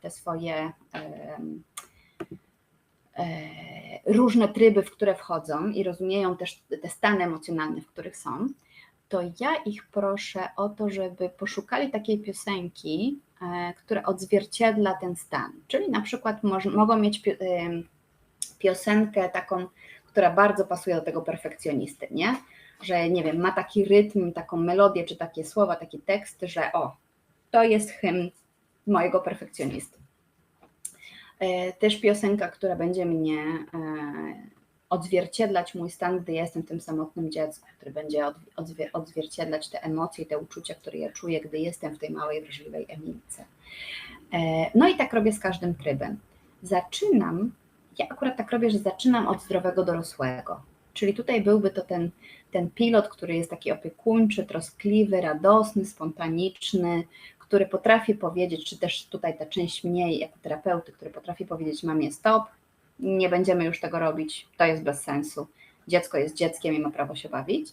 te swoje e, różne tryby, w które wchodzą i rozumieją też te stany emocjonalne, w których są, to ja ich proszę o to, żeby poszukali takiej piosenki, e, która odzwierciedla ten stan. Czyli na przykład mogą mieć piosenkę taką, która bardzo pasuje do tego perfekcjonisty, nie? Że nie wiem, ma taki rytm, taką melodię, czy takie słowa, taki tekst, że o, to jest hymn mojego perfekcjonisty. E, Też piosenka, która będzie mnie e, odzwierciedlać mój stan, gdy jestem tym samotnym dzieckiem, który będzie odzwierciedlać te emocje, te uczucia, które ja czuję, gdy jestem w tej małej, wrażliwej Emilce. E, No i tak robię z każdym trybem. Zaczynam, ja akurat tak robię, że zaczynam od zdrowego dorosłego. Czyli tutaj byłby to ten, ten pilot, który jest taki opiekuńczy, troskliwy, radosny, spontaniczny, który potrafi powiedzieć, czy też tutaj ta część mniej jako terapeuty, który potrafi powiedzieć mamie stop, nie będziemy już tego robić, to jest bez sensu. Dziecko jest dzieckiem i ma prawo się bawić.